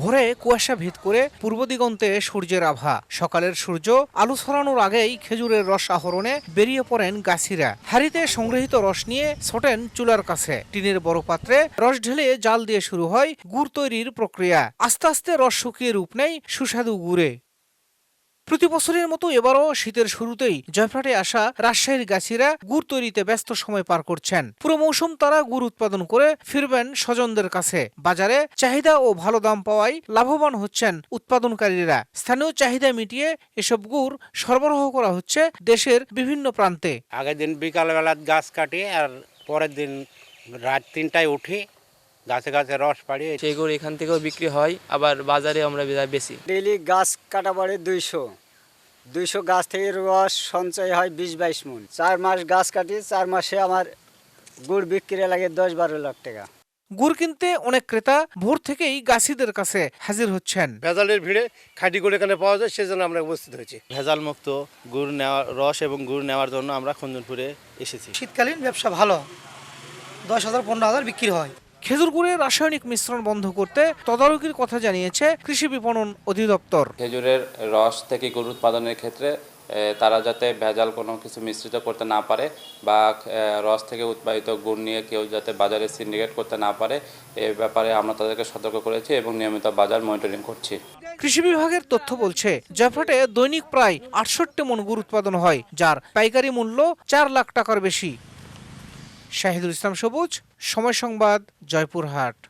ভোরে কুয়াশা ভেদ করে পূর্ব দিগন্তে সূর্যের আভা। সকালের সূর্য আলু ছড়ানোর আগেই খেজুরের রস আহরণে বেরিয়ে পড়েন গাছিরা। হাড়িতে সংগৃহীত রস নিয়ে ছোটেন চুলার কাছে। টিনের বড় পাত্রে রস ঢেলে জাল দিয়ে শুরু হয় গুড় তৈরির প্রক্রিয়া। আস্তে আস্তে রস শুকিয়ে রূপ নেয় সুস্বাদু গুড়ে। প্রতি বছরের মতো এবারও শীতের শুরুতেই জয়ফ্রাটে আসা রাজশাহীর গাছিরা গুড় তৈরিতে ব্যস্ত সময় পার করছেন। পুরো মৌসুম তারা গুড় উৎপাদন করে ফিরবেন স্বজনদের কাছে। বাজারে চাহিদা ও ভালো দাম পাওয়ায় লাভবান হচ্ছেন উৎপাদনকারীরা। স্থানীয় চাহিদা মিটিয়ে এসব গুড় সরবরাহ করা হচ্ছে দেশের বিভিন্ন প্রান্তে। আগের দিন বিকালবেলা গাছ কাটি আর পরের দিন রাত তিনটায় উঠি গাছে গাছে রস পাড়ি সেই গরু এখান থেকেও বিক্রি হয় আবার বাজারে আমরা বে- বেচি। ডেইলি গাছ কাটা পড়ে দুইশো। দুইশো গাছ থেকে রস সঞ্চয় হয় বিশ বাইশ মন। চার মাস গাছ কাটি চার মাসে আমার গুড় বিক্রি লাগে দশ বারো লাখ টাকা। গুড় কিনতে অনেক ক্রেতা ভোর থেকেই গাছিদের কাছে হাজির হচ্ছেন। ভেজালের ভিড়ে খাঁটি গুড় এখানে পাওয়া যায় সেজন্য আমরা উপস্থিত হয়েছি। ভেজাল মুক্ত গুড় নেওয়া রস এবং গুড় নেওয়ার জন্য আমরা খঞ্জনপুরে এসেছি। শীতকালীন ব্যবসা ভালো। দশ হাজার পনেরো হাজার বিক্রি হয়। খেজুর গুড়ে রাসায়নিক মিশ্রণ বন্ধ করতে তদারকির কথা জানিয়েছে কৃষি বিপণন অধিদপ্তর। খেজুরের রস থেকে গরু উৎপাদনের ক্ষেত্রে তারা যাতে ভেজাল কোনো কিছু মিশ্রিত করতে না পারে বা রস থেকে উৎপাদিত গুড় নিয়ে কেউ যাতে বাজারে সিন্ডিকেট করতে না পারে এ ব্যাপারে আমরা তাদেরকে সতর্ক করেছি এবং নিয়মিত বাজার মনিটরিং করছি। কৃষি বিভাগের তথ্য বলছে জয়ফ্রাটে দৈনিক প্রায় আটষট্টি মন গুড় উৎপাদন হয় যার পাইকারি মূল্য চার লাখ টাকার বেশি। শাহিদুল ইসলাম সবুজ সময় সংবাদ জয়পুরহাট।